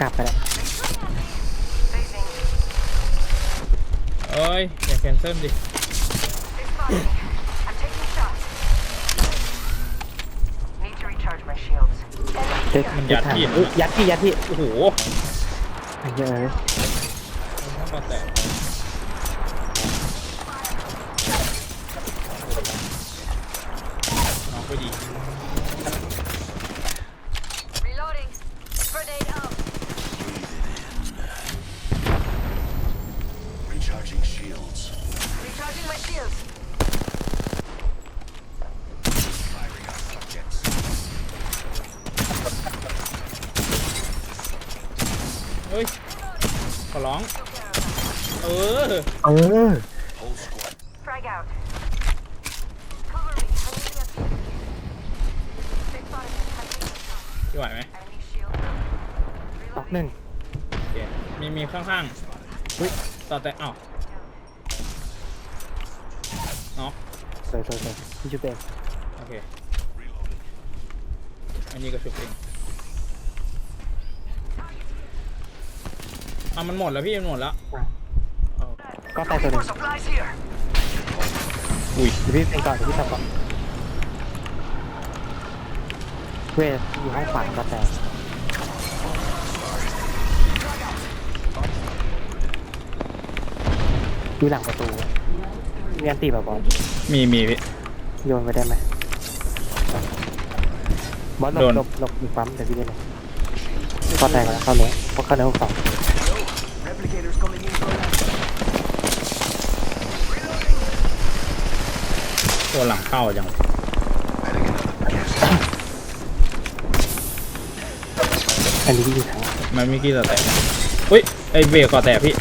กลับไปแล้วเอ้ย อย่าแคนเซิลดิ I'm taking shots. Need to recharge my shields. เจ็ดมันยัดถังที่อุ๊ยยัดที่ยัดที่โอ้โหไอ้เหี้ยเอะ มันต้องแตะ เฮ้ย ขอร้อง เออ เออ Whole squad. Frag out. Cover me. I'm needing a peek. They spotted me. I'm taking shots. พี่ไหวไหม Enemy shield. ล็อกหนึ่งโอเคมีมีข้างๆเฮ้ยต่อแต่เอ้าเนาะ สวยสวยสวยพี่ชุดเองโอเค อันนี้ก็ชุบเองอะมันหมดแล้วพี่มันหมดแล้วอะเอาก็แตกตัวหนึ่ง supplies here. อุ้ยเดี๋ยวพี่เป็นก่อนเดี๋ยวพี่ทำก่อนเว้ยอยู่ห้องขวาก็แตกอยู่หลังประตู มีอันตีแบบบอลมีมีพี่ โยนไปได้ไหมบอลหลโดบน หลบหลบอยู่ปั๊มเดี๋ยวพี่เล่นเลยก็แตกแล้วเข้าเนื้อเพราะเข้าเนื้อห้องสอง Replicators coming in from left. ตัวหลังเข้าจัง Adding another gas. อันนี้พี่อยู่ทางมันไม่กี่ต่อแต่อุ้ยไอเบรกก่อแต่พี่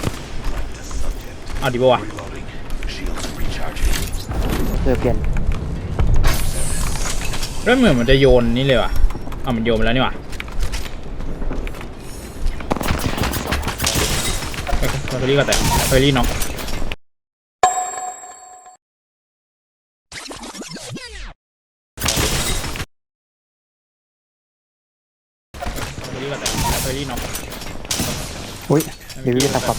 เอาดิบวะ อเปลี่ยนแล้วเหมือนมันจะโยนนี่เลยว่ะเอามันโยนไปแล้วนี่ว่ะไปไปเฟรรี่ก่อแต่เฟรรี่น็อกเฟรรี่ก่อแต่เฟรรี่น็อกอุ้ยเดี๋ยวพี่จะทำก่อน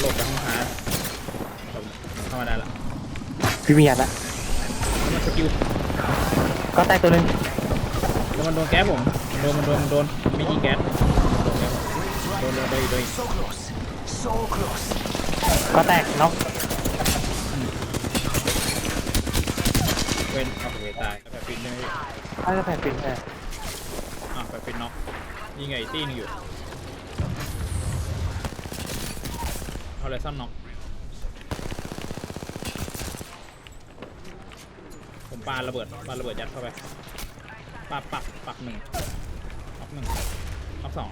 หลบไปห้องฮาร์ดเข้ามาได้ละ พี่มียัดละแล้วมันสกิลก็แตกตัวหนึ่งแล้วมันโดนแก๊สผมโดนมันโดนมันโดนไม่ยิงแก๊สโดนโดนโดนโดนโดน So close. So close. ก็แตกน็อกเว้นเอาไปเวตายแล้วแบบฟินได้ไหมพี่ถ้าจะแตกปินเอออะแบบฟินน็อกยิงไงตีนึงอยู่เอาเลยซ่อนน็อกผม ปาระเบิดปาระเบิดยัดเข้าไปปาปักปักหนึ่งน็อกหนึ่งน็อกสอง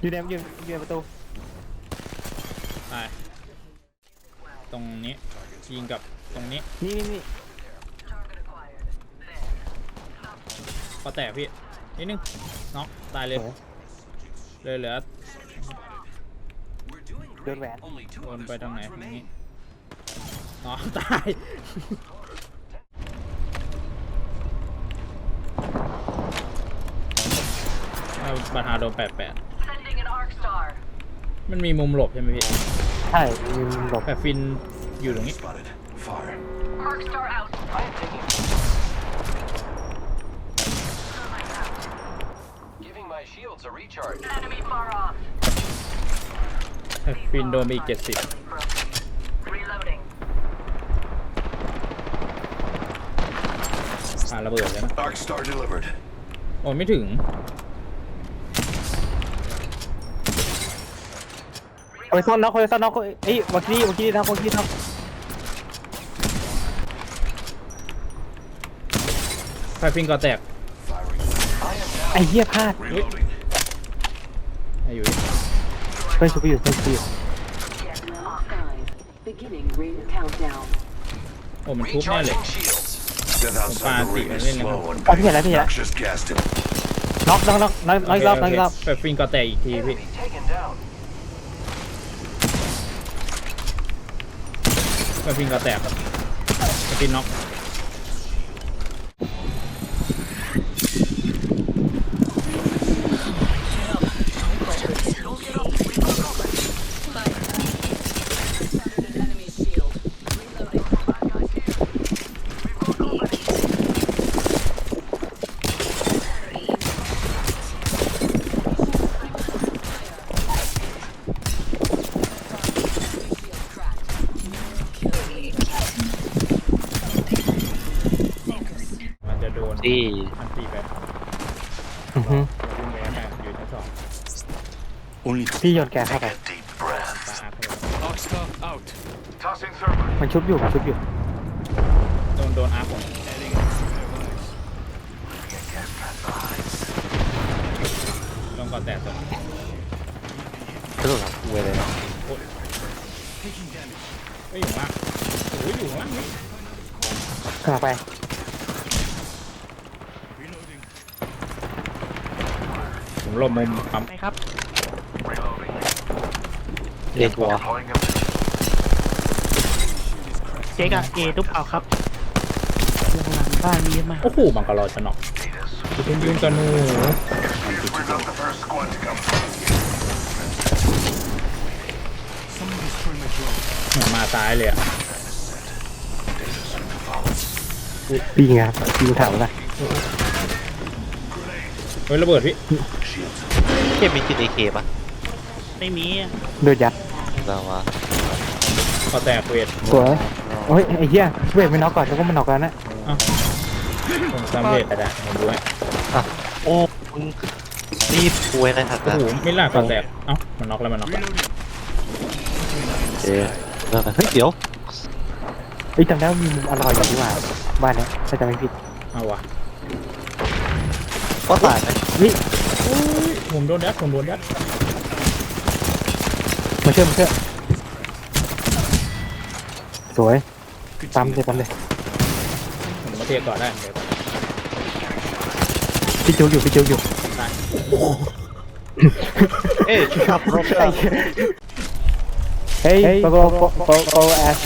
อยู่ในอยู่อยู่ในประตูตายตรงนี้ยิงกับตรงนี้นี่นี่นี่พอแตกพี่นิดนึงน็อกตายเลยสวยเลยเหลือเดินแหวน Only two โดน other ไปทางไหน squads ทางนี้ remain. อ๋อตาย เอาบัตรหาโดนแปดแปด Sending an arc star. มันมีมุมหลบใช่ไหมพี่ใช่มีหลบแบบฟินอยู่ตรงนี้ Spotted. Far. Arc star out. I am taking. Giving my shields a recharge. Enemy far off. แบบฟินโดนไปอีกเจ็ดสิบ Reloading. ปาระเบิดเลยนะ Arc star delivered. โอ้ไม่ถึง คนซ่อนน็อกคนซ่อนน็อกเอ้ยวักกี้วักกี้น็อกวักกี้น็อกไฟฟินก็แตก Firing. I am now ไอ้เหี้ยพลาด reloading. ให้อยู่ดิเพื่อนชุบไปอยู่เพื่อนชุบไปอยู่ Five. Beginning ring countdown. โอ้มันทุบแน่เลย Recharging shields. Death outside the ring is slow and เอาพี่เห็นแล้วพี่เห็นแล้ว noxious gas to น็อกน็อกน็อกน็อกน็อกอีกรอบน็อกอีกรอบแบบฟินก็แตกอีกทีพี่ enemy taken down. กระพิงกระแตกกระพินน็อก Only พี่โยนแกเข้าไป take a deep breath. ตาอาร์เข้าไป Arcstar out. Tossing thermite. มันชุบอยู่มันชุบอยู่ โดนโดนอาร์ผมลงก่อนแตกตัวกระโดดหลังเวเลยไม่อยู่ข้างล่างโอ้ยอยู่ข้างล่างนี่ข้างไปผมหลบมุมปั๊มเรี ยนหัว Deploying a เจ๊กับเอทุกเปล่าครับหลังบ้านมีเยอะมากโอ้โหบังกะรอจะน็อกยืนยืนกันหนู We're not the first squad to come. Someone destroy my drone. เหมือนมาซ้ายเลยอะปีไงครับปีถามว่าเฮ้ยระเบิดพี่เกมมีจุดเอเคปะ ไม่มีอะโดนยัดเราว่าก็แตกเวทสวยโอ้ยไอ้เหี้ยเวทไม่น็อกก่อนแล้วก็มันน็อกแล้วนะผมซ้ำเวทไปได้ผมดูให้โอ้มึงรีบป่วยอะไรทักโอ้นะโหไม่ล่าก็แตกเอ้ามันน็อกแล้วมันน็อกแล้วเอ๊ะเลิกนะเฮ้ยเดี๋ยวเอ้ยจำได้ว่ามีมุมอร่อยอยู่ที่ว่าบ้านเนี้ยถ้าจำไม่ผิดเอาวะก็ตายไหมนี่ผมโดนยัดผมโดนยัด มาเชื่อมาเชื่อสวยตามเลยตามเลยผมมาเทก่อนได้เดี๋ยวพี่จุกอยู่พี่จุกอยู่เอ๊ะขับรถไอ้เฮ้ยโกโกโกโกโกแอส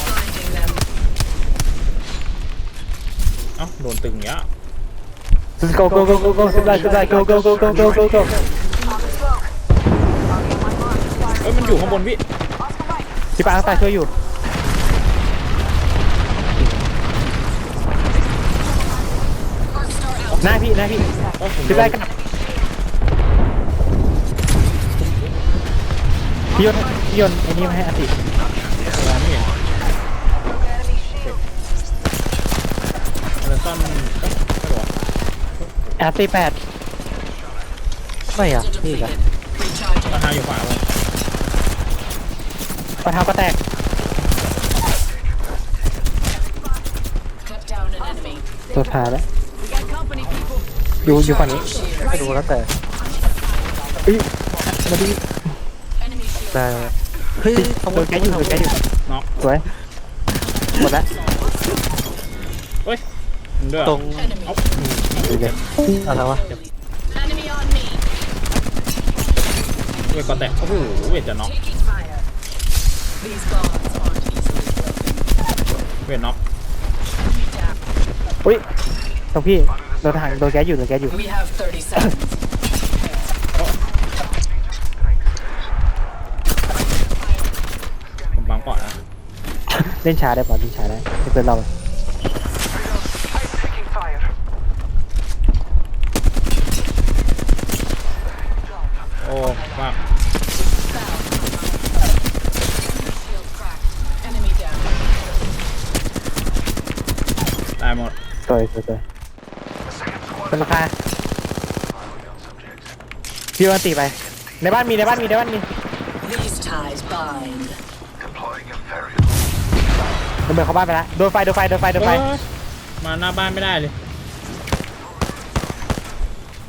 เอ้าโดนตึงเงี้ยโกโกโกโกโกสุดได้สุดได้โกโกโกโกโกโกโกเฮ้ยมันอยู่ข้างบนพี่พี่ปางตายช่วยอยู่หน้าพี่หน้าพี่เอ้าผมโดพี่นไล่กลับพี่โยนพี่โยนไอ้นี่มาให้อาติร้านนี่อะไรซ่อนเอ้าไม่หรออาติแปดไม่อะนี่เหรอราคาอยู่ขวาผ มปะเท้าก็แตก Cut down an enemy. ตัวท้ายแล้วอยู่อยู่ฝั่งนี้ไม่รู้แล้วแต่เฮ้ยมาดิ Enemy shield แต่เฮ้ยโดนแกอยู่โดนแกอยู่น็อก สวยหมดแล้วเฮ้ยมันด้วยตรง enemy. ดีเลยอะไรวะ Enemy on me. เวทก็แตกโอ้โหเวทจะน็อก Taking เวทน็อก Enemy down. อุ้ยตรงพี่โดนทหารโดนแก๊สอยู่โดนแก๊สอยู่ We have 30 seconds. ผมบังก่อนนะ เล่นช้าได้ป่ะเล่นช้าได้ไม่เป็นเราโอ้มาก Shield cracked. Enemy down. ตายหม ดสวยสวยสวยเป็นราคาพี่วันตีไป ในบ้านมีในบ้านมีในบ้านมี These ties bind. Deploying a variable. ระเบิดเข้าบ้านไปแล้วโดนไฟโดนไฟโดนไฟโดนไฟเอ้ยมาหน้าบ้านไม่ได้เลย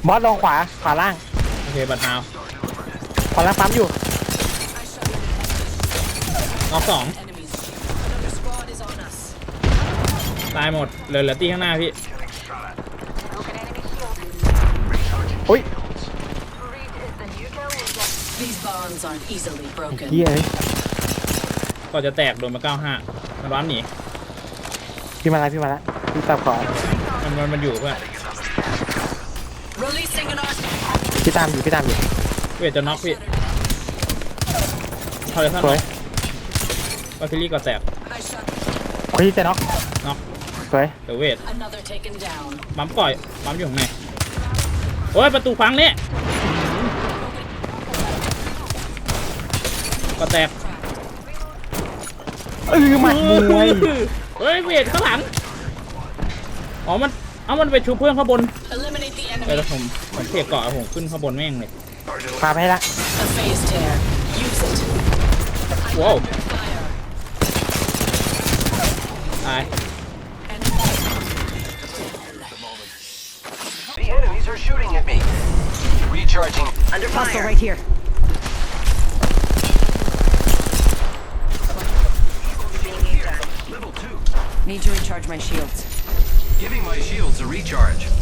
บอสลงขวาขวาล่างโอเค บัตรนาวขวาล่างปั๊มอยู่น็อกสอง ตายหมด เหลือเหลือตีข้างหน้าพี่ Broken enemy shield. อุ้ย Reed is the new kill leader. These bonds aren't easily broken. เฮียเอ้ยก็จะแตกโดนมาเก้าห้ามันร้านหนีพี่มาแล้วพี่มาแล้วพี่ตามขอมันมันมันอยู่เพื่อน Releasing an arc. พี่ตามอยู่พี่ตามอยู่เวทจะน็อกพี่ทอร์เรซันสน็วอยกวาฟิลี่ก็แตก I shot โอ้ยจะน็อกน็อก สวยเดี๋ยวเวท another taken down. ปั๊มก่อยปั๊มอยู่ข้างในโอ้ยประตูฟังเนี่ยก็แตกเออหมัดมวยเฮ้ยเวทข้างหลัง อ๋อมัน เอ้ามันไปชูเพื่อนข้างบน Eliminate the เออ enemy. แล้วผมผมเทเกาะผมขึ้นข้างบนแม่งเลยปาไปให้ละ A phase tear. Use it. ว้าว Fire. ตาย shooting at me. Recharging. Under fire. Hostile right here. Need to recharge my shields. Giving my shields a recharge.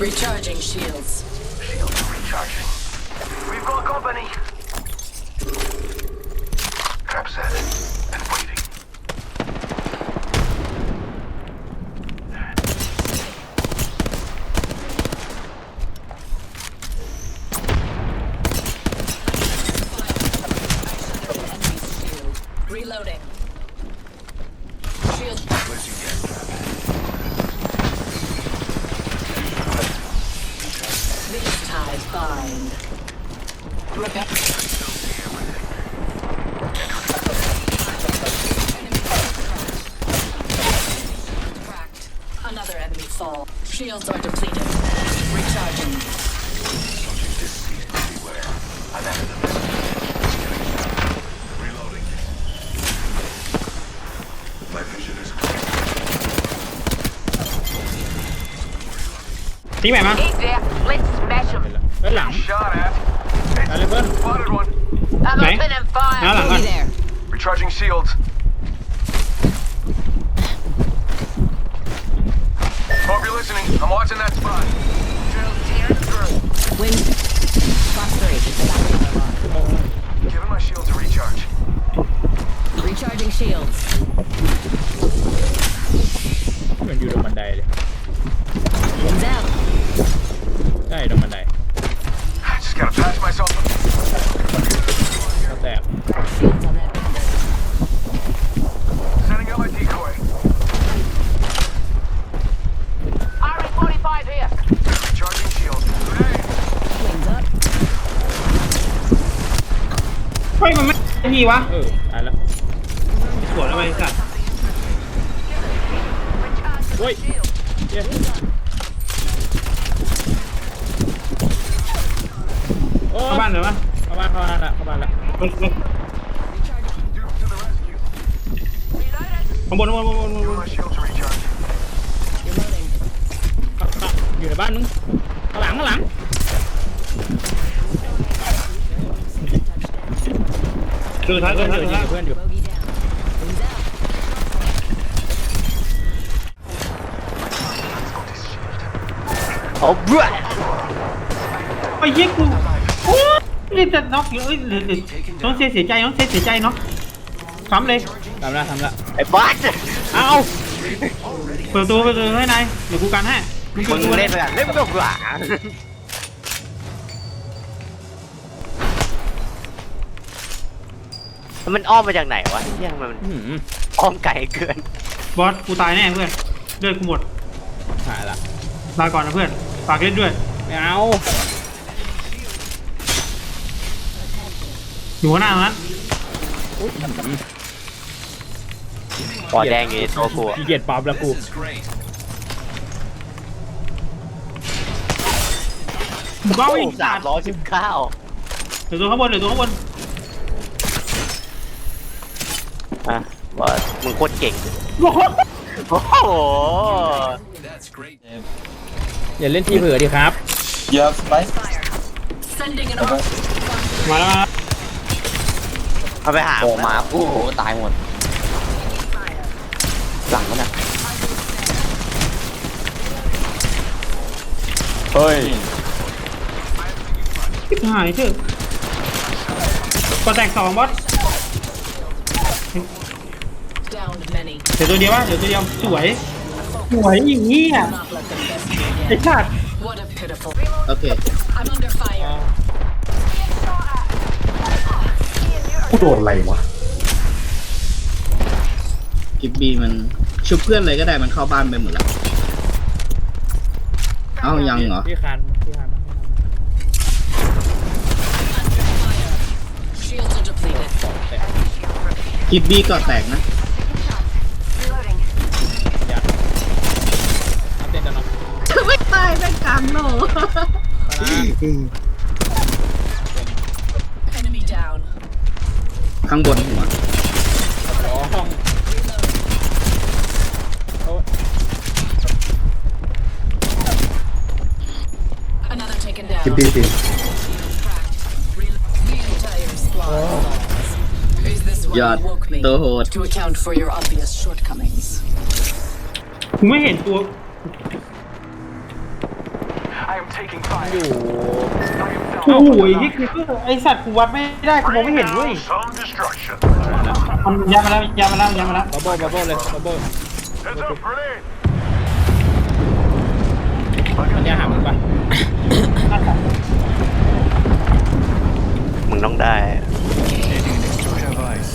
Recharging shields. Shields recharging. We've got company. Fall. Shields are depleted. Recharging. Beware. I'm at the Reloading. My vision is clear. ทิ้งแม่มา He's there. Let's smash him. เอ้ยหลัง Shot at. ตายเลยเพื่อน Spotted one. I'm Okay. opening fire. Now, Booty now. there. Recharging shields. I'm watching that spot. Drill tearing through. Wind. Class three. Giving my shields a recharge. Recharging shields. เฮ้ยมันไม่ทีวะเออตายแล้วสวนอะไรสัตว์โอ้ยเย้โอ้เข้าบ้านเหรอวะเข้าบ้านเข้าบ้านละเข้าบ้านละมันมัน Duke to the rescue. ข้างบนข้างบนข้างบนข้างบ Giving น my shields a recharge. Reloading. เข้าเข้าอยู่ในบ้านมึงข้างหลังข้างหลัง คือท้ายเพื่อนอท้ายยู่คือท้าเพื่อนอยู่ Bogey down. Wings out. เอาเบื่อไอ้เหี้ยกูโอ้ยนี่จะน็อกอยู่เอ้ยเดี๋ยวเดี๋ยวน้องเสียเสียใจน้องเสียเสียใจเนาะซ้ำเลยทำละทำละไอ้บ้าสเอาเปิดตัวเปิดตัวให้นายเดี๋ยวกูกันให้มึงมึเปิดงตัวเล่นไปอะเล่นไม่ต้องหลา มันอ้อมมาจากไหนวะเฮียมันอื้อหืออ้อมไกลเกิน บอสกูตายแน่เพื่อนเลือดกูหมดหายละลาก่อนนะเพื่อนฝากเล่นด้วยไม่เอาอยู่ข้างหน้าตรงนั้นปอดแดงอยู่ในตัวกูอะขี้เกียจปั๊บแล้วกู This is great. มึงก็วิ่งสามร้อยสิบเก้าเดี๋ยวตัวข้างบนเดี๋ยวตัวข้างบน อะบอสมึงโคตรเก่ง โอ้โหโอ้โห That's great. อย่าเล่นทีเผื่อดิครับ Sending an arc. มาแล้วมาแล้วเอาไปหาโผล่มาโอ้โหตายหมด หลังมันอะ เฮ้ยหายเถอะกดแตกสองบอส Downed many. เดี๋ยวตัวเดียววะเดี๋ยวตัวเดียวสวยสวยอย่างนี้อะ Not let them best me again. ไอ้ชาติ What a pitiful. โอเค I'm under fire. กูโดนอะไรวะ กิบบี้มันชุบเพื่อนเลยก็ได้มันเข้าบ้านไปหมดแล้ว เอ้ายังเหรอ พี่คานพี่คาน Shields are depleted. กิบบี้ก็แตกนะ Enemy down. ข้างบนหัว อ๋อห้องโอ้ย Another taken down. คิปปี้สิ Really tired squad. Is this why ยอด you woke me? ตัวโหด To account for your obvious shortcomings. กูไม่เห็นตัว อยู่โอ้โหไอ้ที่คือไอ้สัตว์กูวัดไม่ได้กูมองไม่เห็นเว้ย Some destruction. มันยามาแล้วยามาแล้วยามาแล้วบับเบิ้ลบับเบิ้ลเลยบับเบิ้ล Heads up, grenade. มันจะหามึงปะมึงต้องได้ Have eyes.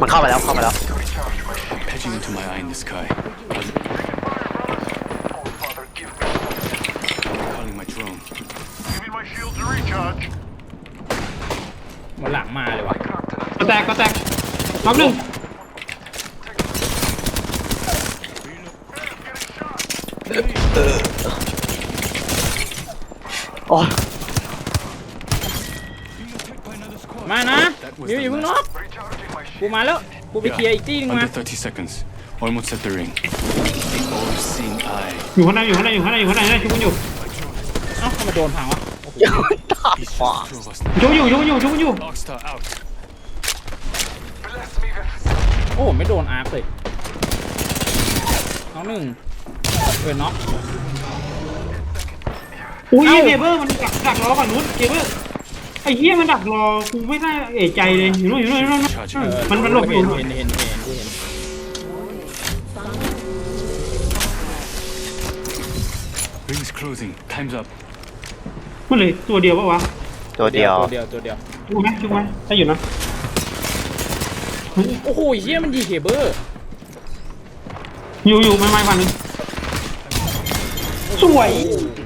มันเข้าไปแล้วเข้าไปแล้ว Patching into my eye in the sky. Father, give me. Calling my drone. Give me my shield to recharge. มันหลังมาเลยวะ ก็แตกก็แตกน็อกหนึ่งโอ้ยมานะมิวอย่าเพิ่งน็อก Recharging my กูมาแล้ว กูไปเคลียร์อีกที่นึงมา Under 30 seconds. Almost at the ring. The all-seeing eye. อยู่ข้างในอยู่ข้างในอยู่ข้างในอยู่ข้างในอยู่ข้างในชุบกันอยู่ เอ้าทำไมโดนพังวะ He's shot two of us. ชุบกันอยู่ชุบกันอยู่ชุบกันอยู่ Darkstar out. Bless me with โอ้ไม่โดนอาร์คเลยน้องหนึ่งเวยน็อกอุ้ยเอ้าเกเบอร์มันดักดักรอฝั่งนู้นเกเบอร์ไอ้เหี้ยมันดักรอกูไม่ได้เอะใจเลยอยู่นู่นอยู่นู่นอยู่นู่นอยู่นู่นมันมันหลบอเห็ยู่นเห็นเห็นเห็นกูเห็น Ring's closing. Time's up. มันเลยตัวเดียวปะวะตัวเดียว ตัวเดียวตัวเดียวชุบไหมชุบไหมถ้าอยู่นะโอ้โหเฮียมันดีเคเบิลอยู่อยู่ไม่ไม่ฝั่งนึงสวยโอ้โห